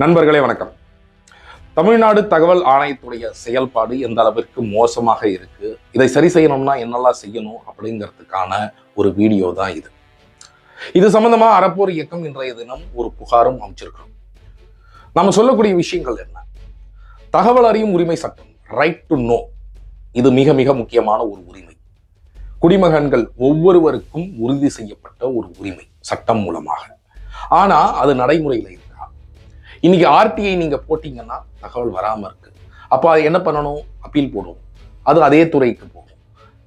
நண்பர்களே வணக்கம். தமிழ்நாடு தகவல் ஆணையத்துடைய செயல்பாடு எந்த அளவிற்கு மோசமாக இருக்கு? இதை சரி செய்யணும்னா என்னெல்லாம் செய்யணும் அப்படிங்கிறதுக்கான ஒரு வீடியோ தான் இது. இது சம்பந்தமா அறப்போர் இயக்கம் இன்றைய தினம் ஒரு புகாரும் அமைச்சிருக்கிறோம். நம்ம சொல்லக்கூடிய விஷயங்கள் என்ன? தகவல் அறியும் உரிமை சட்டம் ரைட் டு நோ இது மிக மிக முக்கியமான ஒரு உரிமை. குடிமகன்கள் ஒவ்வொருவருக்கும் உறுதி செய்யப்பட்ட ஒரு உரிமை சட்டம் மூலமாக. ஆனா அது நடைமுறையில் இன்றைக்கி இன்னைக்கு ஆர்டிஐ நீங்க போட்டீங்கன்னா தகவல் வராம இருக்கு. அப்போ அது என்ன பண்ணணும்? அப்பீல் போடுவோம். அது அதே துறைக்கு போகும்.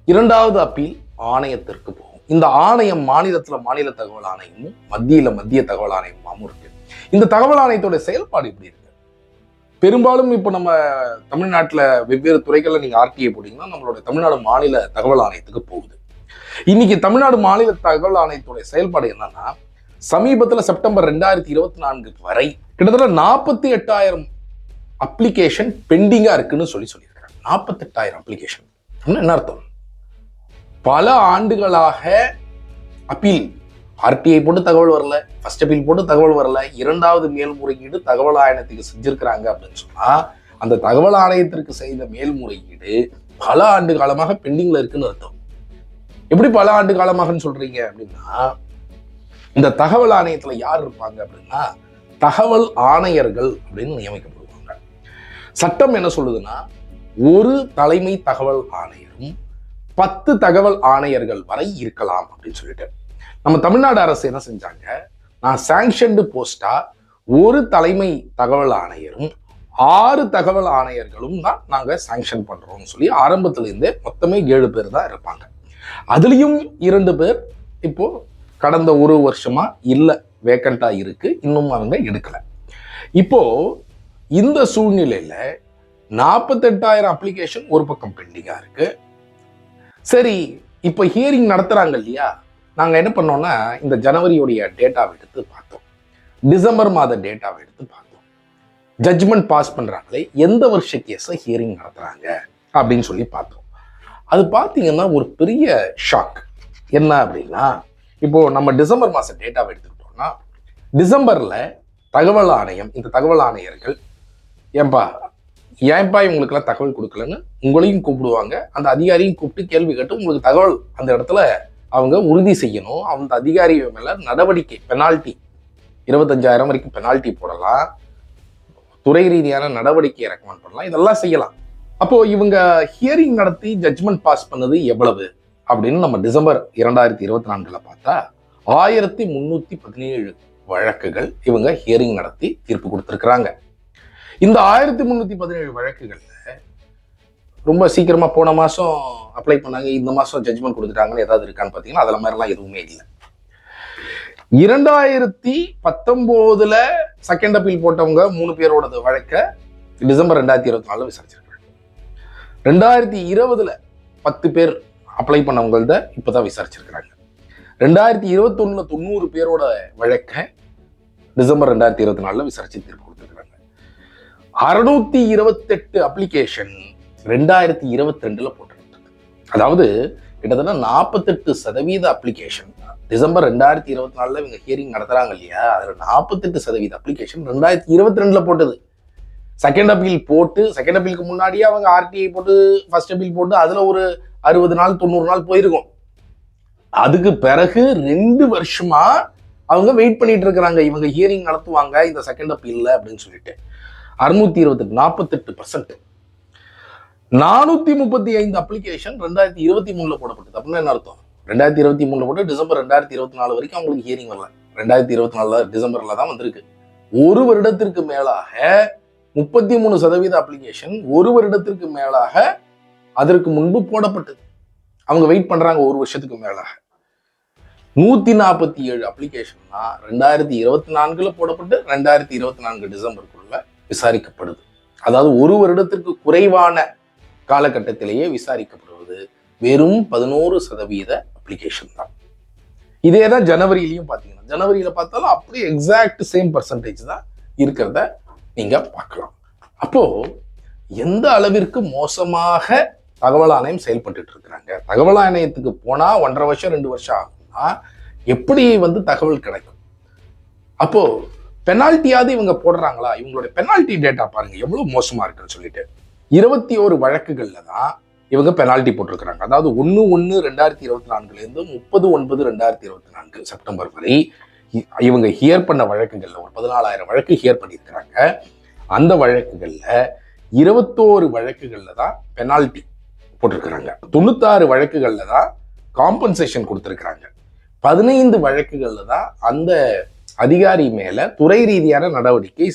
இரண்டாவது அப்பீல் ஆணையத்திற்கு போகும். இந்த ஆணையம் மாநிலத்துல மாநில தகவல் ஆணையமும் மத்தியில மத்திய தகவல் ஆணையமும் இருக்கு. இந்த தகவல் ஆணையத்தோட செயல்பாடு எப்படி இருக்கு? பெரும்பாலும் இப்போ நம்ம தமிழ்நாட்டில் வெவ்வேறு துறைகளில் நீங்கள் ஆர்டிஐ போட்டீங்கன்னா நம்மளோட தமிழ்நாடு மாநில தகவல் ஆணையத்துக்கு போகுது. இன்னைக்கு தமிழ்நாடு மாநில தகவல் ஆணையத்துடைய செயல்பாடு என்னன்னா சமீபத்தில் செப்டம்பர் ரெண்டாயிரத்தி இருபத்தி நான்கு வரை கிட்டத்தட்ட நாற்பத்தி எட்டாயிரம் அப்ளிகேஷன் பெண்டிங்கா இருக்குன்னு சொல்லி சொல்லியிருக்காங்க நாற்பத்தெட்டாயிரம் அப்ளிகேஷன் என்ன அர்த்தம்? பல ஆண்டுகளாக அப்பீல் ஆர்டிஐ போட்டு தகவல் வரல ஃபர்ஸ்ட் அப்பீல் போட்டு தகவல் வரல இரண்டாவது மேல்முறையீடு தகவல் ஆணையத்துக்கு செஞ்சிருக்கிறாங்க அப்படின்னு சொன்னா அந்த தகவல் ஆணையத்திற்கு செய்த மேல்முறையீடு பல ஆண்டு காலமாக பெண்டிங்ல இருக்குன்னு அர்த்தம். எப்படி பல ஆண்டு காலமாகன்னு சொல்றீங்க அப்படின்னா இந்த தகவல் ஆணையத்தில் யார் இருப்பாங்க அப்படின்னா தகவல் ஆணையர்கள் அப்படின்னு நியமிக்கப்படுவாங்க. சட்டம் என்ன சொல்லுதுன்னா ஒரு தலைமை தகவல் ஆணையரும் பத்து தகவல் ஆணையர்கள் வரை இருக்கலாம் அப்படின்னு சொல்லிட்டு. நம்ம தமிழ்நாடு அரசு என்ன செஞ்சாங்க? நான் சாங்ஷன்டு போஸ்டா ஒரு தலைமை தகவல் ஆணையரும் ஆறு தகவல் ஆணையர்களும் தான் நாங்கள் சாங்ஷன் பண்றோம்னு சொல்லி ஆரம்பத்துலேருந்தே மொத்தமே ஏழு பேர் தான் இருப்பாங்க. அதுலேயும் இரண்டு பேர் இப்போ கடந்த ஒரு வருஷமா இல்லை வேக்கண்ட்டாக இருக்கு. இன்னும் அவங்க எடுக்கல. இப்போ இந்த சூழ்நிலையில் நாற்பத்தெட்டாயிரம் அப்ளிகேஷன் ஒரு பக்கம் பெண்டிங்காக இருக்கு. சரி இப்போ ஹியரிங் நடத்துகிறாங்க இல்லையா? நாங்கள் என்ன பண்ணோம்னா இந்த ஜனவரியுடைய டேட்டாவை எடுத்து பார்த்தோம். டிசம்பர் மாத டேட்டாவை எடுத்து பார்த்தோம். ஜட்ஜ்மெண்ட் பாஸ் பண்ணுறாங்களே எந்த வருஷ கேஸை ஹியரிங் நடத்துகிறாங்க அப்படின்னு சொல்லி பார்த்தோம். அது பார்த்தீங்கன்னா ஒரு பெரிய ஷாக் என்ன அப்படின்னா இப்போ நம்ம டிசம்பர் மாச டேட்டாவை எடுத்துக்கிட்டோம்னா டிசம்பர்ல தகவல் ஆணையம் இந்த தகவல் ஆணையர்கள் ஏன்பா ஏன்பா இவங்களுக்கெல்லாம் தகவல் கொடுக்கலன்னு உங்களையும் கூப்பிடுவாங்க. அந்த அதிகாரியும் கூப்பிட்டு கேள்வி கேட்டு உங்களுக்கு தகவல் அந்த இடத்துல அவங்க உறுதி செய்யணும். அந்த அதிகாரி மேல நடவடிக்கை பெனால்ட்டி இருபத்தஞ்சாயிரம் வரைக்கும் பெனால்ட்டி போடலாம். துறை ரீதியான நடவடிக்கையை ரெக்கமெண்ட் பண்ணலாம். இதெல்லாம் செய்யலாம். அப்போ இவங்க ஹியரிங் நடத்தி ஜட்ஜ்மெண்ட் பாஸ் பண்ணது எவ்வளவு? அப்படின்னு நம்ம டிசம்பர் இரண்டாயிரத்தி இருபத்தி நான்கில் பார்த்தா ஆயிரத்தி முந்நூற்றி பதினேழு வழக்குகள் இவங்க ஹியரிங் நடத்தி தீர்ப்பு கொடுத்துருக்குறாங்க. இந்த ஆயிரத்தி முந்நூற்றி பதினேழு வழக்குகளில் ரொம்ப சீக்கிரமாக போன மாதம் அப்ளை பண்ணாங்க இந்த மாதம் ஜட்ஜ்மெண்ட் கொடுத்துட்டாங்கன்னு ஏதாவது இருக்கான்னு பார்த்தீங்கன்னா அதில் மாதிரிலாம் எதுவுமே இல்லை. இரண்டாயிரத்தி பத்தொம்போதில் செகண்ட் அப்பீல் போட்டவங்க மூணு பேரோடது வழக்க டிசம்பர் ரெண்டாயிரத்தி இருபத்தி நாலில் விசாரிச்சிருக்காங்க. ரெண்டாயிரத்தி இருபதில் பத்து பேர் அப்ளை பண்ணவங்கள்த இப்பதான் விசாரிச்சிருக்கிறாங்க. ரெண்டாயிரத்தி இருபத்தொன்னில் தொண்ணூறு பேரோட வழக்கை டிசம்பர் ரெண்டாயிரத்தி இருபத்தி நாலில் விசாரிச்சு தீர்ப்பு கொடுத்துருக்குறாங்க. அறுநூத்தி இருபத்தெட்டு அப்ளிகேஷன் ரெண்டாயிரத்தி இருபத்தி ரெண்டில் போட்டுருக்கு அதாவது கிட்டத்தட்ட நாற்பத்தெட்டு சதவீத அப்ளிகேஷன் டிசம்பர் ரெண்டாயிரத்தி இருபத்தி நாலில் இவங்க ஹியரிங் நடத்துகிறாங்க இல்லையா? அதில் நாற்பத்தெட்டு சதவீத அப்ளிகேஷன் ரெண்டாயிரத்தி இருபத்தி ரெண்டில் போட்டது. செகண்ட் அப்பீல் போட்டு செகண்ட் அப்பீலுக்கு முன்னாடியே அவங்க ஆர்டிஐ போட்டு ஃபர்ஸ்ட் அப்பீல் போட்டு அதில் ஒரு அறுபது நாள் தொண்ணூறு நாள் போயிருக்கும். அதுக்கு பிறகு ரெண்டு வருஷமா அவங்க வெயிட் பண்ணிட்டு இருக்கிறாங்க. இவங்க ஹியரிங் நடத்துவாங்க இந்த செகண்ட் அப்பீல்ல அப்படின்னு சொல்லிட்டு. அறுநூத்தி இருபத்தெட்டு நாற்பத்தெட்டு பர்சன்ட் நானூத்தி முப்பத்தி ஐந்து அப்ளிகேஷன் ரெண்டாயிரத்தி இருபத்தி மூணுல போடப்பட்டது. அப்படின்னா என்ன அர்த்தம்? ரெண்டாயிரத்தி இருபத்தி மூணுல போட்டு டிசம்பர் ரெண்டாயிரத்தி இருபத்தி நாலு வரைக்கும் அவங்களுக்கு ஹியரிங் வரல. ரெண்டாயிரத்தி இருபத்தி நாலு டிசம்பர்ல தான் வந்திருக்கு. ஒரு வருடத்திற்கு மேலாக முப்பத்தி மூணு சதவீத அப்ளிகேஷன் ஒரு வருடத்திற்கு மேலாக அதற்கு முன்பு போடப்பட்டது. அவங்க வெயிட் பண்ணுறாங்க ஒரு வருஷத்துக்கு மேலாக. நூற்றி நாற்பத்தி ஏழு அப்ளிகேஷன்னா ரெண்டாயிரத்தி இருபத்தி நான்கில் போடப்பட்டு ரெண்டாயிரத்தி இருபத்தி நான்கு டிசம்பருக்குள்ள விசாரிக்கப்படுது. அதாவது ஒரு வருடத்திற்கு குறைவான காலகட்டத்திலேயே விசாரிக்கப்படுவது வெறும் பதினோரு சதவீத அப்ளிகேஷன் தான். இதே தான் ஜனவரியிலையும் பார்த்தீங்கன்னா ஜனவரியில் பார்த்தாலும் அப்படியே எக்ஸாக்ட் சேம் பர்சன்டேஜ் தான் இருக்கிறத நீங்க பார்க்கலாம். அப்போ எந்த அளவிற்கு மோசமாக தகவல் ஆணையம் செயல்பட்டு இருக்கிறாங்க? தகவல் ஆணையத்துக்கு போனால் ஒன்றரை வருஷம் ரெண்டு வருஷம் ஆகும்னா எப்படி வந்து தகவல் கிடைக்கும்? அப்போ பெனால்ட்டியாவது இவங்க போடுறாங்களா? இவங்களுடைய பெனால்ட்டி டேட்டா பாருங்க எவ்வளோ மோசமா இருக்குன்னு சொல்லிட்டு. இருபத்தி ஒரு வழக்குகள்ல தான் இவங்க பெனால்ட்டி போட்டிருக்கிறாங்க. அதாவது ஒன்று ஒன்று ரெண்டாயிரத்தி இருபத்தி நான்குலேருந்து முப்பது ஒன்பது ரெண்டாயிரத்தி இருபத்தி நான்கு செப்டம்பர் வரை இவங்க ஹியர் பண்ண வழக்குகளில் ஒரு பதினாலாயிரம் வழக்கு ஹியர் பண்ணியிருக்கிறாங்க அந்த வழக்குகளில் இருபத்தோரு வழக்குகளில் தான் பெனால்ட்டி போட்டிருக்கிறாங்க. தொண்ணூத்தாறு வழக்குகளில் தான் காம்பன்சேஷன் கொடுத்துருக்குறாங்க. பதினைந்து வழக்குகளில் தான் அந்த அதிகாரி மேலே துறை ரீதியான நடவடிக்கை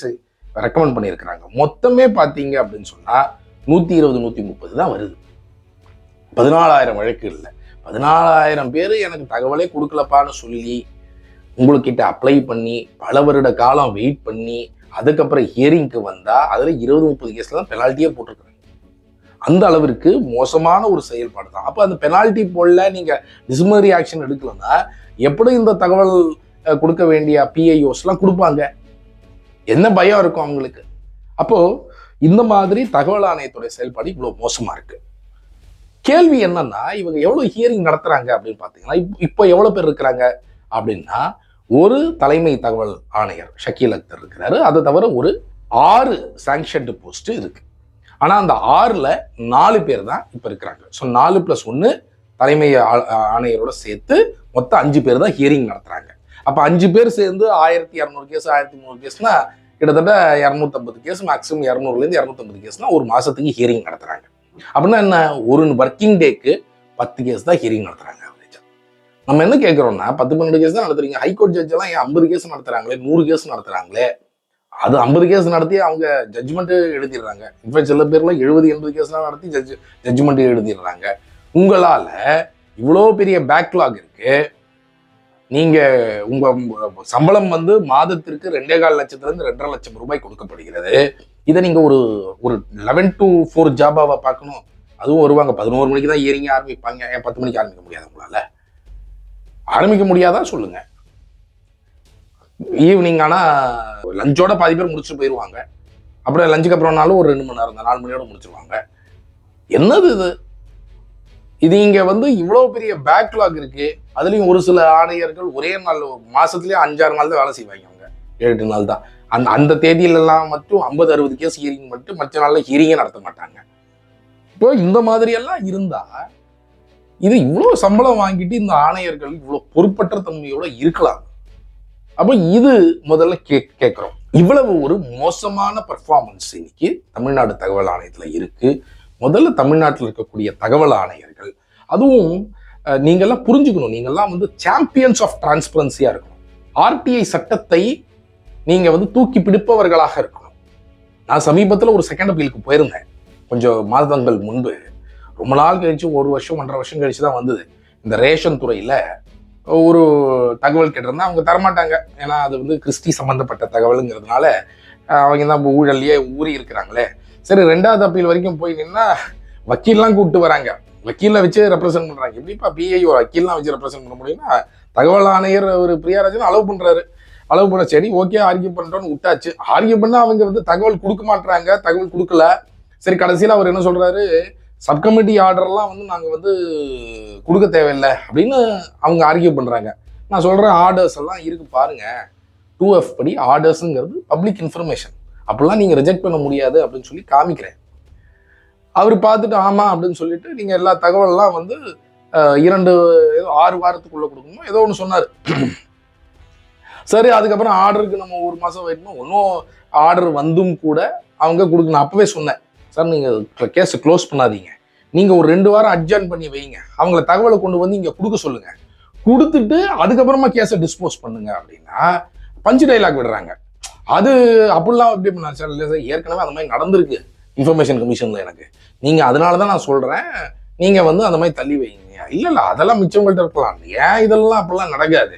ரெக்கமெண்ட் பண்ணியிருக்கிறாங்க மொத்தமே பார்த்தீங்க அப்படின்னு சொன்னால் நூற்றி இருபது நூற்றி முப்பது தான் வருது. பதினாலாயிரம் வழக்குகளில். பதினாலாயிரம் பேர் எனக்கு தகவலே கொடுக்கலப்பான்னு சொல்லி உங்களுக்கிட்ட அப்ளை பண்ணி பல வருட காலம் வெயிட் பண்ணி அதுக்கப்புறம் ஹியரிங்க்கு வந்தால் அதில் இருபது முப்பது கேஸில் தான் பெனால்ட்டியே போட்டிருக்காங்க. அந்த அளவிற்கு மோசமான ஒரு செயல்பாடு தான். அப்போ அந்த பெனால்ட்டி போடல நீங்கள் டிசிமரி ஆக்ஷன் எடுக்கலன்னா எப்படி இந்த தகவல் கொடுக்க வேண்டிய பிஐஓஸ்லாம் கொடுப்பாங்க? என்ன பயம் இருக்கும் அவங்களுக்கு? அப்போது இந்த மாதிரி தகவல் ஆணையத்துடைய செயல்பாடு இவ்வளோ மோசமாக இருக்குது கேள்வி என்னன்னா இவங்க எவ்வளோ ஹியரிங் நடத்துறாங்க அப்படின்னு பார்த்தீங்கன்னா இப்போ- இப்போ பேர் இருக்கிறாங்க அப்படின்னா ஒரு தலைமை தகவல் ஆணையர் ஷக்கீல் அக்தர் இருக்கிறாரு. அதை தவிர ஒரு ஆறு சாங்ஷன்டு போஸ்ட் இருக்கு. ஆனால் அந்த ஆறில் நாலு பேர் தான் இப்போ இருக்கிறாங்க. ஸோ நாலு ப்ளஸ் ஒன்று தலைமை ஆ- ஆணையரோட சேர்த்து மொத்தம் அஞ்சு பேர் தான் ஹியரிங் நடத்துகிறாங்க அப்போ அஞ்சு பேர் சேர்ந்து ஆயிரத்தி இரநூறு கேஸ் ஆயிரத்தி முந்நூறு கேஸ்னா கிட்டத்தட்ட இரநூத்தம்பது கேஸ் மேக்ஸிமம் இரநூறுலேருந்து இரநூத்தம்பது கேஸ்னா ஒரு மாதத்துக்கு ஹியரிங் நடத்துகிறாங்க அப்படின்னா என்ன? ஒரு ஒர்க்கிங் டேக்கு பத்து கேஸ் தான் ஹியரிங் நடத்துகிறாங்க. நம்ம என்ன கேட்குறோம்னா பத்து பன்னெண்டு கேஸ் தான் நடத்துறீங்க. ஹைகோர்ட் ஜட்ஜ் எல்லாம் ஏன் ஐம்பது கேஸ் நடத்துறாங்களே நூறு கேஸ் நடத்துறாங்களே? அது ஐம்பது கேஸ் நடத்தி அவங்க ஜட்ஜ்மெண்ட் எழுதிடுறாங்க. இப்போ சில பேர்லாம் எழுபது எண்பது கேஸ்லாம் நடத்தி ஜட்ஜ் ஜட்ஜ்மெண்ட் எழுதிடுறாங்க. உங்களால் இவ்வளோ பெரிய பேக்லாக் இருக்கு. நீங்கள் உங்கள் சம்பளம் வந்து மாதத்திற்கு ரெண்டே கால் லட்சத்துலேருந்து ரெண்டரை லட்சம் ரூபாய் கொடுக்கப்படுகிறது. இதை நீங்கள் ஒரு ஒரு லெவன் டு ஃபோர் ஜாபாவை பார்க்கணும். அதுவும் வருவாங்க. பதினோரு மணிக்கு தான் ஏறிங்க ஆரம்பிப்பாங்க. ஏன் பத்து மணிக்கு ஆரம்பிக்க முடியாது உங்களால்? ஆரம்பிக்க முடியாதா சொல்லுங்க. ஈவினிங் ஆனால் லஞ்சோட பாதி பேர் முடிச்சுட்டு போயிடுவாங்க அப்புறம் லஞ்சுக்கு அப்புறம்னாலும் ஒரு ரெண்டு மணி நேரம் நாலு மணியோட முடிச்சிருவாங்க. என்னது இது? இது இங்கே வந்து இவ்வளோ பெரிய பேக்லாக் இருக்கு. அதுலேயும் ஒரு சில ஆணையர்கள் ஒரே நாள் மாதத்துலேயே அஞ்சாறு நாள் தான் வேலை செய்வாங்க அவங்க. ஏழு நாள் தான். அந்த அந்த தேதியிலலாம் மட்டும் ஐம்பது அறுபது கேஸ் ஹியரிங் மட்டும் மற்ற நாளில் ஹியரிங்கே நடத்த மாட்டாங்க. இப்போ இந்த மாதிரியெல்லாம் இருந்தால் இது இவ்வளோ சம்பளம் வாங்கிட்டு இந்த ஆணையர்கள் இவ்வளோ பொறுப்பற்ற தன்மையோட இருக்கலாம். அப்போ இது முதல்ல கே கேட்குறோம் இவ்வளவு ஒரு மோசமான பர்ஃபார்மன்ஸ் இன்னைக்கு தமிழ்நாடு தகவல் ஆணையத்தில் இருக்கு. முதல்ல தமிழ்நாட்டில் இருக்கக்கூடிய தகவல் ஆணையர்கள் அதுவும் நீங்கள்லாம் புரிஞ்சுக்கணும். நீங்கள்லாம் வந்து சாம்பியன்ஸ் ஆஃப் டிரான்ஸ்பரன்சியாக இருக்கணும். ஆர்டிஐ சட்டத்தை நீங்கள் வந்து தூக்கி பிடிப்பவர்களாக இருக்கணும். நான் சமீபத்தில் ஒரு செகண்ட் அப்பீலுக்கு போயிருந்தேன். கொஞ்சம் மாதங்கள் முன்பு. ரொம்ப நாள் கழிச்சு ஒரு வருஷம் ஒன்றரை வருஷம் கழிச்சு தான் வந்தது. இந்த ரேஷன் துறையில் ஒரு தகவல் கேட்டிருந்தா அவங்க தரமாட்டாங்க. ஏன்னா அது வந்து கிறிஸ்டி சம்மந்தப்பட்ட தகவலுங்கிறதுனால அவங்க தான் இப்போ ஊழல்லையே ஊறி இருக்கிறாங்களே. சரி ரெண்டாவது அப்பீல் வரைக்கும் போய் நின்னா வக்கீல்லாம் கூப்பிட்டு வராங்க. வக்கீலில் வச்சு ரெப்ரசென்ட் பண்ணுறாங்க எப்படிப்பா பிஐ ஒரு வக்கீல்லாம் வச்சு ரெப்ரசென்ட் பண்ண முடியும்னா தகவல் ஆணையர் ஒரு பிரியாராஜன் அலோவ் பண்ணுறாரு அலோவ் பண்ண சரி ஓகே ஆர்கியூ பண்ணுறோன்னு விட்டாச்சு. ஆர்கியூ பண்ணால் அவங்க வந்து தகவல் கொடுக்க மாட்டுறாங்க தகவல் கொடுக்கல. சரி கடைசியில் அவர் என்ன சொல்கிறாரு சப்கமிட்டி ஆர்டர்லாம் வந்து நாங்கள் வந்து கொடுக்க தேவையில்லை அப்படின்னு அவங்க ஆர்கியூ பண்ணுறாங்க நான் சொல்கிற ஆர்டர்ஸ் எல்லாம் இருக்கு பாருங்கள் டூ எஃப் படி ஆர்டர்ஸுங்கிறது பப்ளிக் இன்ஃபர்மேஷன் அப்படிலாம் நீங்கள் ரிஜெக்ட் பண்ண முடியாது அப்படின்னு சொல்லி காமிக்கிறேன். அவர் பார்த்துட்டு ஆமாம் அப்படின்னு சொல்லிட்டு நீங்கள் எல்லா தகவல்லாம் வந்து இரண்டு ஏதோ ஆறு வாரத்துக்குள்ளே கொடுக்கணும் ஏதோ ஒன்று சொன்னார். சரி அதுக்கப்புறம் ஆர்டருக்கு நம்ம ஒரு மாதம் வெயிட் ஒன்றும் ஆர்டர் வந்தும் கூட அவங்க கொடுக்கணும். நான் சொன்னேன். சார் நீங்கள் கேஸை க்ளோஸ் பண்ணாதீங்க. நீங்கள் ஒரு ரெண்டு வாரம் அட்ஜாயின் பண்ணி வைங்க. அவங்கள தகவலை கொண்டு வந்து இங்கே கொடுக்க சொல்லுங்கள் கொடுத்துட்டு அதுக்கப்புறமா கேஸை டிஸ்போஸ் பண்ணுங்க அப்படின்னா பஞ்சு டைலாக் விடுறாங்க. அது அப்படிலாம் எப்படி பண்ண சார் இல்லை சார் ஏற்கனவே அந்த மாதிரி நடந்திருக்கு இன்ஃபர்மேஷன் கமிஷனில் எனக்கு. நீங்கள் அதனால தான் நான் சொல்கிறேன் நீங்கள் வந்து அந்த மாதிரி தள்ளி வைங்க. இல்லை இல்லை அதெல்லாம் மிச்சவங்கள்ட்ட இருக்கலாம். ஏன் இதெல்லாம் அப்படிலாம் நடக்காது?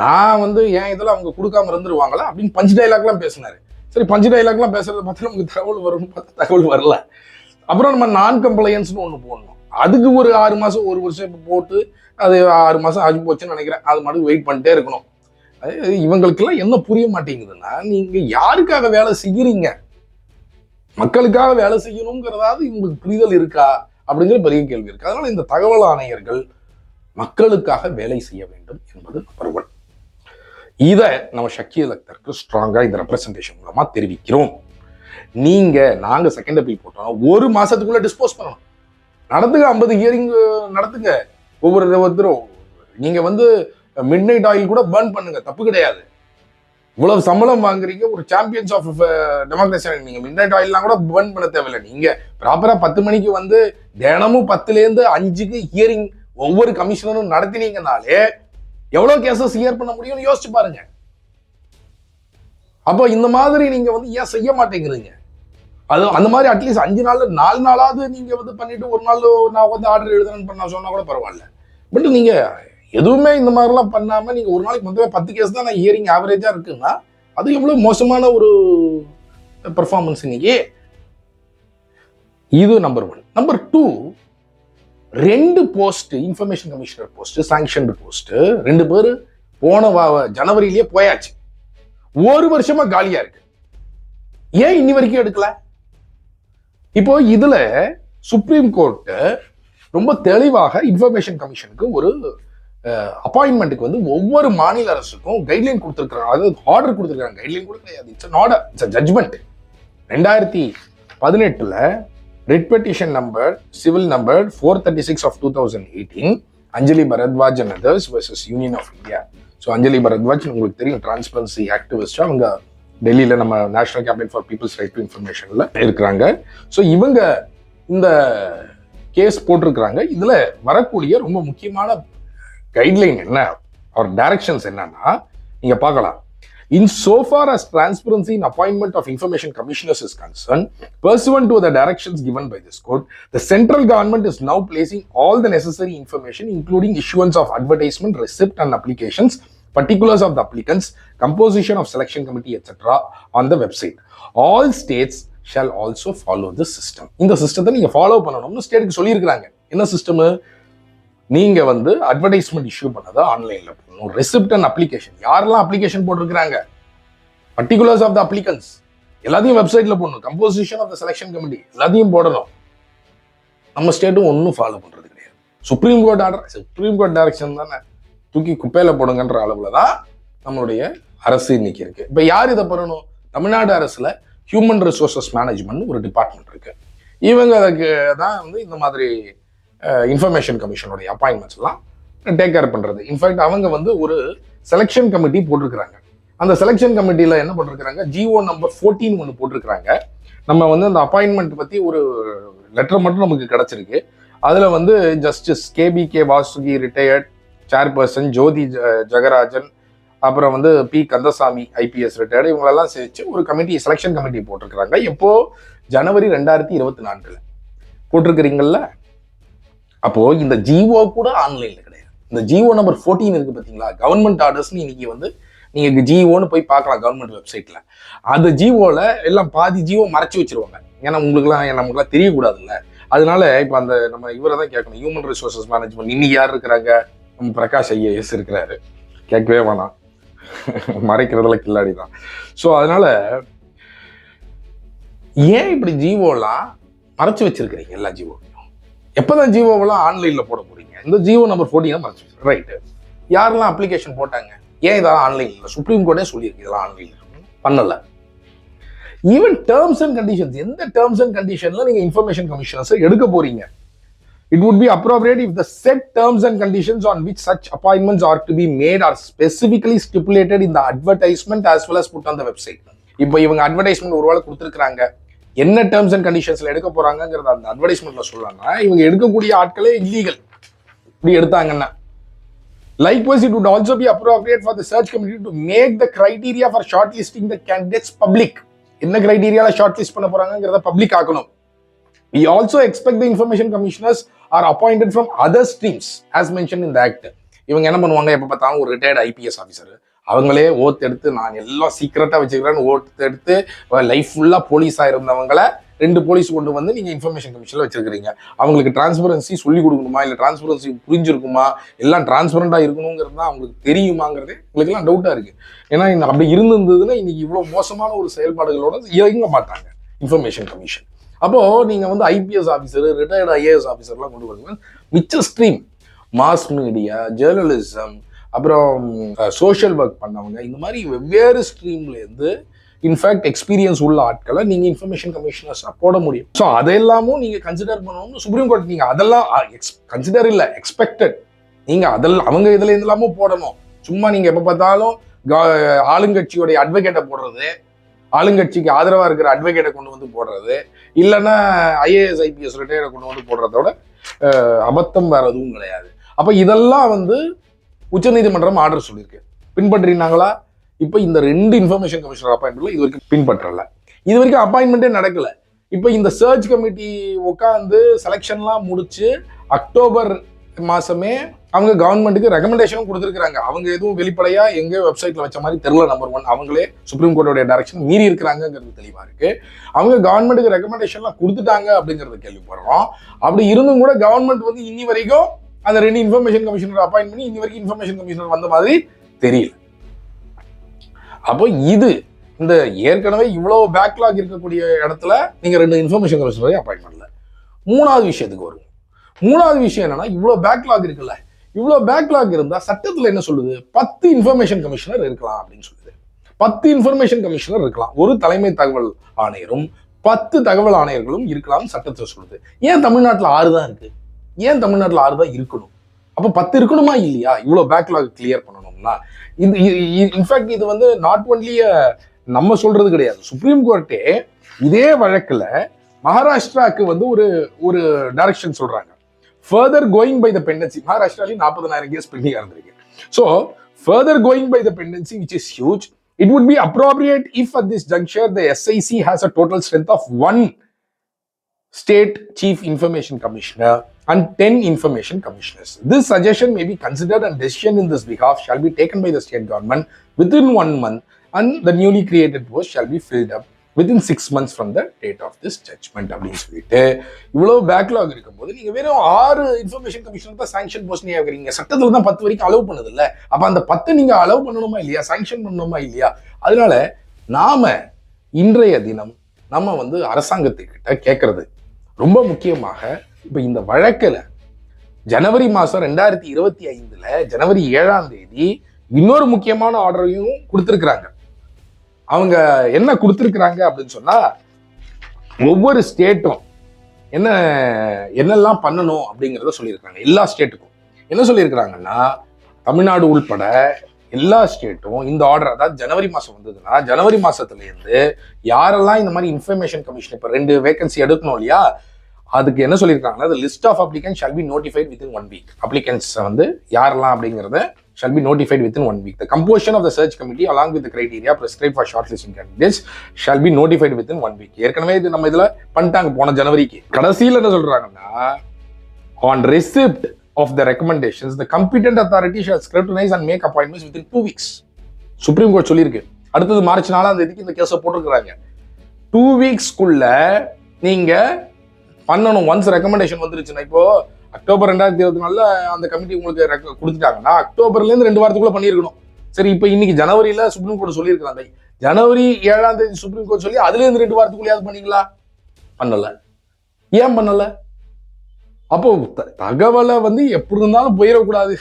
நான் வந்து ஏன் இதெல்லாம் அவங்க கொடுக்காம இருந்துருவாங்களா அப்படின்னு பஞ்சு டைலாக்லாம் பேசினாரு. சரி பஞ்சு டைலாக்லாம் பேசுறத பார்த்து நமக்கு தகவல் வரும்னு பார்த்தா தகவல் வரல. அப்புறம் நம்ம நான் கம்ப்ளையன்ஸ்னு ஒன்று போடணும். அதுக்கு ஒரு ஆறு மாதம் ஒரு வருஷம் இப்போ போட்டு அது ஆறு மாதம் ஆகி போச்சுன்னு நினைக்கிறேன். அது மாதிரி வெயிட் பண்ணிட்டே இருக்கணும். அது இவங்களுக்கெல்லாம் என்ன புரிய மாட்டேங்குதுன்னா நீங்கள் யாருக்காக வேலை செய்கிறீங்க மக்களுக்காக வேலை செய்யணுங்கிறதாவது இவங்களுக்கு புரிதல் இருக்கா? அப்படிங்கிற பெரிய கேள்வி இருக்கு. அதனால இந்த தகவல் ஆணையர்கள் மக்களுக்காக வேலை செய்ய வேண்டும் என்பது நம்பர் ஒன் இதை நம்ம ஷக்கீல் அக்தருக்கு ஸ்ட்ராங்காக இந்த ரெப்ரசன்டேஷன் மூலமாக தெரிவிக்கிறோம். நீங்கள் நாங்கள் செகண்ட் அப்பீல் போட்டோம் ஒரு மாதத்துக்குள்ளே டிஸ்போஸ் பண்ணணும் நடத்துங்க ஐம்பது ஹியரிங் நடத்துங்க ஒவ்வொரு ஒருத்தரும் நீங்கள் வந்து மிட் நைட் ஆயில் கூட பேர்ன் பண்ணுங்க தப்பு கிடையாது. இவ்வளவு சம்பளம் வாங்குறீங்க ஒரு சாம்பியன்ஸ் ஆஃப் டெமோக்ரஸி நீங்க மிட் நைட் ஆயில்லாம் கூட பேர்ன் பண்ண தேவையில்லை. நீங்க ப்ராப்பரா பத்து மணிக்கு வந்து தினமும் பத்துல இருந்து அஞ்சுக்கு ஹியரிங் ஒவ்வொரு கமிஷனரும் நடத்தினீங்கனாலே எவ்வளவு கேசஸ் கிளியர் பண்ண முடியும்னு யோசிச்சு பாருங்க. அப்போ இந்த மாதிரி நீங்க வந்து ஏன் செய்ய மாட்டேங்கிறீங்க? அது அந்த மாதிரி அட்லீஸ்ட் அஞ்சு நாள் நாலு நாளாவது நீங்க வந்து பண்ணிட்டு ஒரு நாள் நான் வந்து ஆர்டர் எழுதுறேன்னு பண்ண சொன்னா கூட பரவாயில்ல. பட் நீங்க எதுவுமே இந்த மாதிரிலாம் பண்ணாம நீங்க ஒரு நாளைக்கு மொத்தமே பத்து கேஸ் தான் நான் இயரிங் ஆவரேஜா இருக்குன்னா அது எவ்வளவு மோசமான ஒரு பெர்ஃபார்மன்ஸ் இன்னைக்கு? இது நம்பர் ஒன் நம்பர் டூ ரெண்டு post information commissioner post sanctioned post ரெண்டு பேர் போன ஜனவரியிலேயே போயாச்சு. ஒரு வருஷமா காலியா இருக்கு. ஏன் இன்னி வரைக்கும் எடுக்கல? இப்போ இதுல சுப்ரீம் கோர்ட் ரொம்ப தெளிவாக இன்ஃபர்மேஷன் கமிஷனுக்கு ஒரு அப்பாயின்மெண்ட்டுக்கு வந்து ஒவ்வொரு மாநில அரசுக்கும் கைட்லைன் கொடுத்துருக்காங்க அதாவது ஆர்டர் கொடுத்துருக்காங்க. கைட்லைன் கூட கிடையாது. இட்ஸ் ஆர்டர் இட்ஸ் ஜட்ஜ்மெண்ட் ரெண்டாயிரத்தி பதினெட்டுல writ petition number civil number four thirty six of two thousand eighteen Anjali Bhardwaj and others versus Union of India so Anjali Bhardwaj உங்களுக்கு தெரியும் டிரான்ஸ்பரன்சி ஆக்டிவிஸ்ட் அவங்க டெல்லியில் நம்ம National Campaign for People's Right to இன்ஃபர்மேஷனில் இருக்கிறாங்க. So இவங்க இந்த case போட்டிருக்கிறாங்க. இதில் வரக்கூடிய ரொம்ப முக்கியமான கைட்லைன் என்ன? அவர் டைரக்ஷன்ஸ் என்னன்னா நீங்கள் பார்க்கலாம். இன் so far as transparency in appointment of information commissioners is concerned pursuant to the directions given by this court the central government is now placing all the necessary information including issuance of advertisement receipt and applications particulars of the applicants composition of selection committee etc on the website all states shall also follow this system இந்த சிஸ்டத்தை நீங்க follow பண்ணணும்னு ஸ்டேட்டுக்கு சொல்லியிருக்கிறாங்க என்ன system நீங்க வந்து advertisement issue பண்ணதை ஆன்லைன்ல ஒரு ரெசிப்ட் அண்ட் அப்ளிகேஷன் யாரெல்லாம் அப்ளிகேஷன் போட்டிருக்கிறாங்க? பர்டிகுலர்ஸ் ஆஃப் த அப்ளிகன்ஸ் எல்லாத்தையும் வெப்சைட்டில் போடணும். Composition of the selection committee எல்லாத்தையும் போடணும். நம்ம ஸ்டேட்டும் ஒன்றும் ஃபாலோ பண்ணுறது கிடையாது. Supreme Court order Supreme Court direction தானே? தூக்கி குப்பையில் போடுங்கன்ற அளவில் தான் நம்மளுடைய அரசு இன்னைக்கு இருக்கு. இப்போ யார் இதை பண்ணணும்? தமிழ்நாடு அரசில் ஹியூமன் ரிசோர்சஸ் மேனேஜ்மெண்ட் ஒரு டிபார்ட்மெண்ட் இருக்கு. இவங்க அதுக்கு தான் வந்து இந்த மாதிரி இன்ஃபர்மேஷன் கமிஷனுடைய அப்பாயின்மெண்ட்ஸ் எல்லாம் டேக் கேர் பண்ணுறது இன்ஃபேக்ட் அவங்க வந்து ஒரு செலெக்ஷன் கமிட்டி போட்டிருக்கிறாங்க. அந்த செலெக்ஷன் கமிட்டியில் என்ன போட்டிருக்கிறாங்க? ஜிஓ நம்பர் ஃபோர்டீன் ஒன்று போட்டிருக்கிறாங்க. நம்ம வந்து அந்த அப்பாயின்மெண்ட் பற்றி ஒரு லெட்டர் மட்டும் நமக்கு கிடைச்சிருக்கு. அதில் வந்து Justice K P K Vasuki retired chairperson Jothi ஜ- ஜெகராஜன் அப்புறம் வந்து பி கந்தசாமி ஐபிஎஸ் ரிட்டையர்டு இவங்களெல்லாம் சேர்த்து ஒரு கமிட்டி செலெக்ஷன் கமிட்டி போட்டிருக்கிறாங்க. எப்போ ஜனவரி ரெண்டாயிரத்தி இருபத்தி நான்கில் போட்டிருக்கிறீங்கல்ல? அப்போது இந்த ஜிஓ கூட ஆன்லைனில் இந்த ஜிஓ நம்பர் 14 இருக்கு பார்த்தீங்களா கவர்மெண்ட் ஆர்டர்ஸ்னு இன்னைக்கு வந்து நீங்க ஜிஓன்னு போய் பார்க்கலாம் கவர்மெண்ட் வெப்சைட்ல அந்த ஜிஓல எல்லாம் பாதி ஜிஓ மறைச்சு வச்சிருவாங்க. ஏன்னா உங்களுக்குலாம் நமக்குலாம் தெரியக்கூடாதுல்ல. அதனால இப்போ அந்த நம்ம இவரை தான் கேட்கணும். ஹியூமன் ரிசோர்சஸ் மேனேஜ்மெண்ட் இன்னைக்கு யார் இருக்கிறாங்க? நம்ம பிரகாஷ் ஐஏஎஸ் இருக்கிறாரு. கேட்கவே வேணாம். மறைக்கிறதுல கில்லாடி தான். ஸோ அதனால ஏன் இப்படி ஜிஓலாம் மறைச்சு வச்சிருக்கிறீங்க எல்லா எப்போ எப்போதான் ஜீவோவெல்லாம் ஆன்லைனில் போட போறீங்க? இந்த ஜீவோ நம்பர் ஃபோர்டீன் தான் மறைச்சு ரைட்டு யாரெல்லாம் அப்ளிகேஷன் போட்டாங்க? ஏன் இதெல்லாம் ஆன்லைனில் சுப்ரீம் கோர்ட்டே சொல்லியிருக்கு இதெல்லாம் ஆன்லைனில் பண்ணலை. ஈவன் டேர்ம்ஸ் அண்ட் கண்டிஷன்ஸ் எந்த டேர்ம்ஸ் அண்ட் கண்டிஷனில் நீங்கள் இன்ஃபர்மேஷன் கமிஷனர்ஸை எடுக்க போறீங்க? It would be appropriate if the set terms and conditions on which such appointments are to be made are specifically stipulated இந்த advertisement advertisement well as put put on இப்போ இவங்க advertisement ஒரு வேளை கொடுத்துருக்காங்க என்ன டேர்ம்ஸ் அண்ட் கண்டிஷன்ஸில் எடுக்க போகிறாங்கிறத அந்த அட்வர்டைஸ்மெண்ட்டில் சொல்கிறாங்க இவங்க எடுக்கக்கூடிய ஆட்களே இல்லீகல் இப்படி எடுத்தாங்கன்னா like likewise it would also be appropriate for the search committee to make the criteria for short listing the candidates public என்ன கிரைடீரியாவில் ஷார்ட் லிஸ்ட் பண்ண போகிறாங்கிறத பப்ளிக் ஆக்கணும் we also expect the information commissioners are appointed from other streams as mention இந்த act இவங்க என்ன பண்ணுவாங்க எப்போ பார்த்தாலும் ஒரு ரிட்டையர்ட் ஐபிஎஸ் ஆஃபீஸர் அவங்களே ஓத்து எடுத்து நான் எல்லாம் சீக்கிரட்டாக வச்சுக்கிறேன்னு ஓத்து எடுத்து லைஃப் ஃபுல்லாக போலீஸாக இருந்தவங்களை ரெண்டு போலீஸ் கொண்டு வந்து நீங்கள் இன்ஃபர்மேஷன் கமிஷனில் வச்சிருக்கீங்க அவங்களுக்கு டிரான்ஸ்பரன்சி சொல்லி கொடுக்கணுமா? இல்லை டிரான்ஸ்பரன்சி புரிஞ்சிருக்குமா? எல்லாம் டிரான்ஸ்பரண்டாக இருக்கணுங்கிறது தான் அவங்களுக்கு தெரியுமாங்கிறதே உங்களுக்கு டவுட்டாக இருக்குது ஏன்னா இந்த அப்படி இருந்திருந்ததுன்னா இன்னைக்கு இவ்வளோ மோசமான ஒரு செயல்பாடுகளோட இயங்க மாட்டாங்க இன்ஃபர்மேஷன் கமிஷன் அப்போது நீங்கள் வந்து ஐபிஎஸ் ஆஃபீஸர் ரிட்டையர்டு ஐஏஎஸ் ஆஃபீஸர்லாம் கொண்டு வரீங்க மிச்ச ஸ்ட்ரீம் மாஸ் மீடியா ஜேர்னலிசம் அப்புறம் சோஷியல் ஒர்க் பண்ணவங்க இந்த மாதிரி வெவ்வேறு ஸ்ட்ரீம்லேருந்து இன்ஃபேக்ட் எக்ஸ்பீரியன்ஸ் உள்ள ஆட்களை நீங்கள் இன்ஃபர்மேஷன் கமிஷனர்ஸாக போட முடியும். ஸோ அதெல்லாமும் நீங்கள் கன்சிடர் பண்ணணும்னு சுப்ரீம் கோர்ட் நீங்கள் அதெல்லாம் எக்ஸ் கன்சிடர் இல்லை எக்ஸ்பெக்டட் நீங்கள் அதெல்லாம் அவங்க இதில் இருந்தெல்லாமும் போடணும். சும்மா நீங்கள் எப்போ பார்த்தாலும் ஆளுங்கட்சியோடைய அட்வொகேட்டை போடுறது ஆளுங்கட்சிக்கு ஆதரவாக இருக்கிற அட்வொகேட்டை கொண்டு வந்து போடுறது இல்லைன்னா ஐஏஎஸ் ஐபிஎஸ் ரிட்டையரை கொண்டு வந்து போடுறதோட அபத்தம் வேற எதுவும் கிடையாது. அப்போ இதெல்லாம் வந்து உச்சநீதிமன்றம் ஆர்டர் சொல்லியிருக்கு. பின்பற்றினாங்களா இப்போ இந்த ரெண்டு இன்ஃபர்மேஷன் கமிஷனர் அப்பாயின்மெண்ட்ல இது வரைக்கும் பின்பற்றல. இது வரைக்கும் அப்பாயின்மெண்ட்டே நடக்கல. இப்போ இந்த சர்ச் கமிட்டி உட்காந்து செலெக்ஷன்லாம் முடிச்சு அக்டோபர் மாசமே அவங்க கவர்மெண்ட்டுக்கு ரெக்கமெண்டேஷனும் கொடுத்துருக்காங்க அவங்க எதுவும் வெளிப்படையா எங்க வெப்சைட்ல வச்ச மாதிரி தெரியல நம்பர் ஒன் அவங்களே சுப்ரீம் கோர்ட்டோட டைரக்ஷன் மீறி இருக்கிறாங்கிறது தெளிவா இருக்கு. அவங்க கவர்மெண்ட்டுக்கு ரெக்கமெண்டேஷன்லாம் கொடுத்துட்டாங்க அப்படிங்கறத கேள்விப்படுறோம். அப்படி இருந்தும் கூட கவர்மெண்ட் வந்து இன்னி வரைக்கும் அந்த ரெண்டு இன்ஃபர்மேஷன் கமிஷனர் அப்பாயிண்ட் பண்ணி இன்னி வரைக்கும் இன்ஃபர்மேஷன் கமிஷனர் வந்த மாதிரி தெரியல. அப்போ இது இந்த ஏற்கனவே இவ்வளவு பேக்லாக் இருக்கக்கூடிய இடத்துல நீங்க ரெண்டு இன்ஃபர்மேஷன் கமிஷனரை அப்பாயின்ட் பண்ணல. மூணாவது விஷயத்துக்கு வருங்க மூணாவது விஷயம் என்னன்னா இவ்வளவு பேக்லாக் இருக்குல்ல இவ்வளவு பேக்லாக் இருந்தா சட்டத்துல என்ன சொல்லுது? பத்து இன்ஃபர்மேஷன் கமிஷனர் இருக்கலாம் அப்படின்னு சொல்லுது. பத்து இன்ஃபர்மேஷன் கமிஷனர் இருக்கலாம். ஒரு தலைமை தகவல் ஆணையரும் பத்து தகவல் ஆணையர்களும் இருக்கலாம்னு சட்டத்தை சொல்லுது. ஏன் தமிழ்நாட்டில் ஆறு தான் இருக்கு? ஏன் தமிழ்நாட்டில் ஆறு தான் இருக்கணும்? அப்போ பத்து இருக்கணுமா இல்லையா? இவ்வளோ பேக்லாக் கிளியர் பண்ணணும்னா. இது இன்ஃபேக்ட் இது வந்து நாட் ஒன்லிய நம்ம சொல்றது கிடையாது. சுப்ரீம் கோர்ட்டே இதே வழக்கில் மகாராஷ்டிராவுக்கு வந்து ஒரு ஒரு டைரக்ஷன் சொல்றாங்க. Further going by the pendency மகாராஷ்டிராலையும் நாற்பதனாயிரம் கேஸ் பெண்டிங் இருந்திருக்கு. So further going by the pendency which is huge it would be appropriate if at this juncture the SIC has a total strength of one state chief information commissioner and 10 information commissioners. This suggestion may be considered and decision in this behalf shall be taken by the state government within one month and the newly created post shall be filled up within six months from the date of this judgment அப்படின்னு சொல்லிட்டு இவ்வளவு backlog இருக்கும்போது நீங்க வெறும் ஆறு information commissioner தான் sanction post நீங்க ஆகுறீங்க சட்டத்துல தான் பத்து வரைக்கும் அலோவ் பண்ணது இல்ல அப்ப அந்த பத்து நீங்க அலோவ் பண்ணணுமா இல்லையா சாங்ஷன் பண்ணணுமா இல்லையா அதனால நாம இன்றைய தினம் நம்ம வந்து அரசாங்கத்துக்கிட்ட கேட்கறது ரொம்ப முக்கியமாக இப்போ இந்த வழக்கில் ஜனவரி மாதம் ரெண்டாயிரத்தி இருபத்தி ஐந்தில் ஜனவரி ஏழாம் தேதி இன்னொரு முக்கியமான ஆர்டரையும் கொடுத்துருக்குறாங்க. அவங்க என்ன கொடுத்துருக்குறாங்க அப்படின்னு சொன்னால் ஒவ்வொரு ஸ்டேட்டும் என்ன என்னெல்லாம் பண்ணணும் அப்படிங்கிறத சொல்லியிருக்காங்க எல்லா ஸ்டேட்டுக்கும். என்ன சொல்லியிருக்கிறாங்கன்னா தமிழ்நாடு உள்பட எல்லா ஸ்டேட்டும் இந்த ஆர்டர் அதாவது ஜனவரி மாதம் வந்ததுன்னா ஜனவரி மாதத்துலேருந்து யாரெல்லாம் இந்த மாதிரி இன்ஃபர்மேஷன் கமிஷன் இப்போ ரெண்டு வேகன்சி எடுக்கணும் இல்லையா? அதுக்கு என்ன சொல்லியிருக்காங்கன்னா list of applicants shall be notified within one week applicants வந்து யாரெல்லாம் அப்படிங்கிறத shall be notified within one week the composition of the search committee along with criteria prescribe for short listing candidates shall be notified within one week ஏற்கனவே இது நம்ம இதில் பண்ணிட்டாங்க போன ஜனவரிக்கு. கடைசியில் என்ன சொல்கிறாங்கன்னா on receipt of the recommendations the competent authority shall scrutinise and make appointments within two weeks Supreme Court சொல்லியிருக்கு. அடுத்தது மார்ச் நாலாம் தேதிக்கு இந்த கேஸை போட்டிருக்கிறாங்க. டூ வீக்ஸ்க்குள்ள நீங்கள் பண்ணணும். ஒன்ஸ் ரெக்கமெண்டேஷன் வந்துருச்சுன்னா இப்போ அக்டோபர் ரெண்டாயிரத்தி இருபத்தி நாலில் அந்த கமிட்டி உங்களுக்கு ரெக்க- கொடுத்துட்டாங்கன்னா அக்டோபர்லேருந்து ரெண்டு வாரத்துக்குள்ளே பண்ணியிருக்கணும். சரி இப்போ இன்னைக்கு ஜனவரியில் சுப்ரீம் கோர்ட் சொல்லியிருக்காங்க ஜனவரி ஏழாம் தேதி சுப்ரீம் கோர்ட் சொல்லி அதுலேருந்து ரெண்டு வாரத்துக்குள்ளேயாவது பண்ணீங்களா? பண்ணலை. ஏன் பண்ணலை? அப்போ த- தகவலை வந்து எப்படி இருந்தாலும் போயிடக்கூடாது.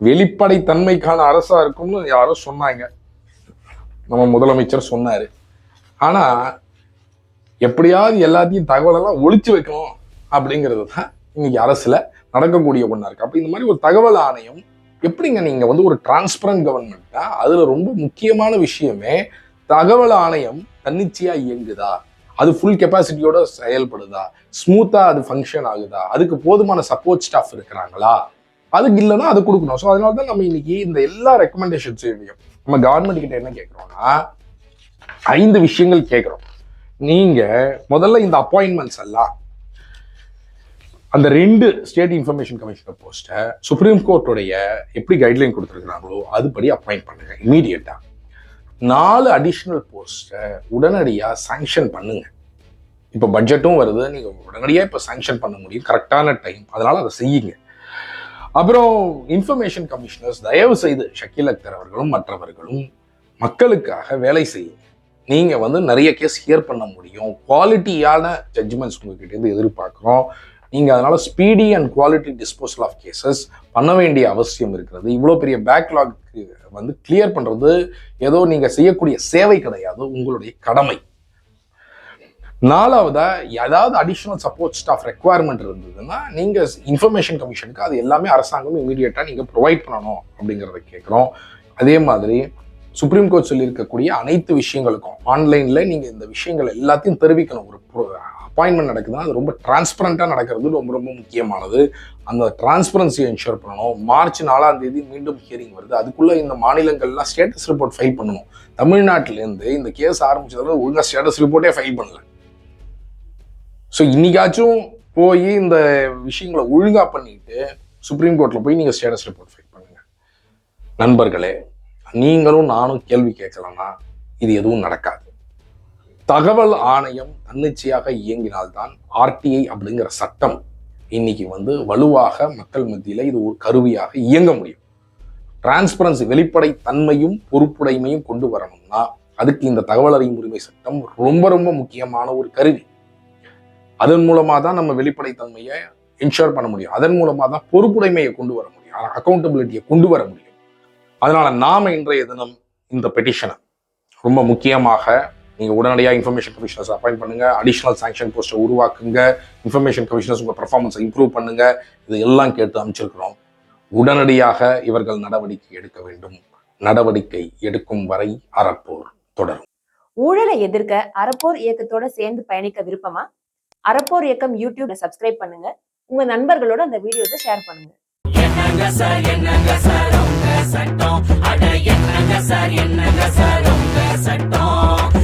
வெளிப்படை தன்மைக்கான அரசா இருக்கும்னு யாரோ சொன்னாங்க. நம்ம முதலமைச்சர் சொன்னாரு. ஆனா எப்படியாவது எல்லாத்தையும் தகவலெல்லாம் ஒழிச்சு வைக்கணும் அப்படிங்கிறது தான் இன்னைக்கு அரசில் நடக்கக்கூடிய ஒன்றா இருக்குது அப்போ இந்த மாதிரி ஒரு தகவல் ஆணையம் எப்படிங்க நீங்கள் வந்து ஒரு டிரான்ஸ்பரண்ட் கவர்மெண்ட்னா அதில் ரொம்ப முக்கியமான விஷயமே தகவல் ஆணையம் தன்னிச்சையாக இயங்குதா? அது ஃபுல் கெப்பாசிட்டியோட செயல்படுதா? ஸ்மூத்தாக அது ஃபங்க்ஷன் ஆகுதா? அதுக்கு போதுமான சப்போர்ட் ஸ்டாஃப் இருக்கிறாங்களா? அதுக்கு இல்லைன்னா அது கொடுக்கணும். ஸோ அதனால தான் நம்ம இன்னைக்கு இந்த எல்லா ரெக்கமெண்டேஷன்ஸையும் நம்ம கவர்மெண்ட் கிட்ட என்ன கேட்குறோம்னா ஐந்து விஷயங்கள் கேட்குறோம். நீங்க முதல்ல இந்த அப்பாயின்மெண்ட்ஸ் எல்லாம் அந்த ரெண்டு ஸ்டேட் இன்ஃபர்மேஷன் கமிஷனர் போஸ்ட்டை சுப்ரீம் கோர்ட்டுடைய எப்படி கைட்லைன் கொடுத்துருக்குறாங்களோ அதுபடி அப்பாயிண்ட் பண்ணுங்க இமீடியட்டா நாலு அடிஷ்னல் போஸ்ட்டை உடனடியாக சாங்ஷன் பண்ணுங்க. இப்போ பட்ஜெட்டும் வருது நீங்கள் உடனடியாக இப்போ சாங்ஷன் பண்ண முடியும் கரெக்டான டைம் அதனால அதை செய்யுங்க. அப்புறம் இன்ஃபர்மேஷன் கமிஷனர்ஸ் தயவு செய்து ஷக்கீல் அக்தர் அவர்களும் மற்றவர்களும் மக்களுக்காக வேலை செய்யுங்க. நீங்கள் வந்து நிறைய கேஸ் ஹியர் பண்ண முடியும். குவாலிட்டியான ஜட்ஜ்மெண்ட்ஸ் உங்ககிட்டேருந்து எதிர்பார்க்குறோம். நீங்கள் அதனால் speedy and quality disposal of cases பண்ண வேண்டிய அவசியம் இருக்கிறது. இவ்வளோ பெரிய பேக்லாக் வந்து கிளியர் பண்ணுறது ஏதோ நீங்கள் செய்யக்கூடிய சேவை கிடையாது உங்களுடைய கடமை. நாலாவதாக ஏதாவது அடிஷனல் சப்போர்ட் ஸ்டாஃப் ரெக்குவயர்மெண்ட் இருந்ததுன்னா நீங்கள் இன்ஃபர்மேஷன் கமிஷனுக்கு அது எல்லாமே அரசாங்கம் இமீடியட்டாக நீங்கள் ப்ரொவைட் பண்ணணும் அப்படிங்கிறத கேட்குறோம். அதே மாதிரி சுப்ரீம் கோர்ட் சொல்லியிருக்கக்கூடிய அனைத்து விஷயங்களுக்கும் ஆன்லைனில் நீங்கள் இந்த விஷயங்கள் எல்லாத்தையும் தெரிவிக்கணும். ஒரு அப்பாயின்மெண்ட் நடக்குதுன்னா அது ரொம்ப டிரான்ஸ்பரண்ட்டாக நடக்கிறது ரொம்ப ரொம்ப முக்கியமானது. அந்த டிரான்ஸ்பரன்சியை என்ஷூர் பண்ணணும். மார்ச் நாலாம் தேதி மீண்டும் ஹியரிங் வருது. அதுக்குள்ளே இந்த மாநிலங்கள்லாம் ஸ்டேட்டஸ் ரிப்போர்ட் ஃபைல் பண்ணணும். தமிழ்நாட்டிலேருந்து இந்த கேஸ் ஆரம்பிச்சதுல ஒழுங்காக ஸ்டேட்டஸ் ரிப்போர்ட்டே ஃபைல் பண்ணல. ஸோ இன்னைக்காச்சும் போய் இந்த விஷயங்களை ஒழுங்காக பண்ணிட்டு சுப்ரீம் கோர்ட்டில் போய் நீங்கள் ஸ்டேட்டஸ் ரிப்போர்ட் ஃபைல் பண்ணுங்கள் நண்பர்களே நீங்களும் நானும் கேள்வி கேட்கலன்னா இது எதுவும் நடக்காது. தகவல் ஆணையம் தன்னிச்சையாக இயங்கினால்தான் ஆர்டிஐ அப்படிங்கிற சட்டம் இன்னைக்கு வந்து வலுவாக மக்கள் மத்தியில் இது ஒரு கருவியாக இயங்க முடியும். டிரான்ஸ்பரன்சி வெளிப்படை தன்மையும் பொறுப்புடைமையும் கொண்டு வரணும்னா அதுக்கு இந்த தகவல் அறியும் உரிமை சட்டம் ரொம்ப ரொம்ப முக்கியமான ஒரு கருவி. அதன் மூலமாக தான் நம்ம வெளிப்படைத்தன்மையை இன்ஷூர் பண்ண முடியும். அதன் மூலமாக தான் பொறுப்புடைமையை கொண்டு வர முடியும். அக்கௌண்டபிலிட்டியை கொண்டு வர முடியும். அதனால நாம இன்றைய தினம் இந்த பெட்டிஷனை ரொம்ப முக்கியமாக நீங்க உடனடியாக இன்ஃபர்மேஷன் கமிஷனர்ஸ் அப்பாயிண்ட் பண்ணுங்க. அடிஷனல் சாங்ஷன் போஸ்ட்டை உருவாக்குங்க. இன்ஃபர்மேஷன் கமிஷனர்ஸ் உங்க பெர்ஃபார்மன்ஸை இம்ப்ரூவ் பண்ணுங்க. இது எல்லாம் கேட்டு அமைச்சிருக்கிறோம் உடனடியாக இவர்கள் நடவடிக்கை எடுக்க வேண்டும். நடவடிக்கை எடுக்கும் வரை அறப்போர் தொடரும். ஊழலை எதிர்க்க அறப்போர் இயக்கத்தோட சேர்ந்து பயணிக்க விருப்பமா? அறப்போர் இயக்கம் யூடியூப்ல சப்ஸ்கிரைப் பண்ணுங்க. உங்க நண்பர்களோட அந்த வீடியோஸை ஷேர் பண்ணுங்க. என்னங்க சட்டம். அட என்னங்க சார் என்னங்க சார் உங்க சட்டம்?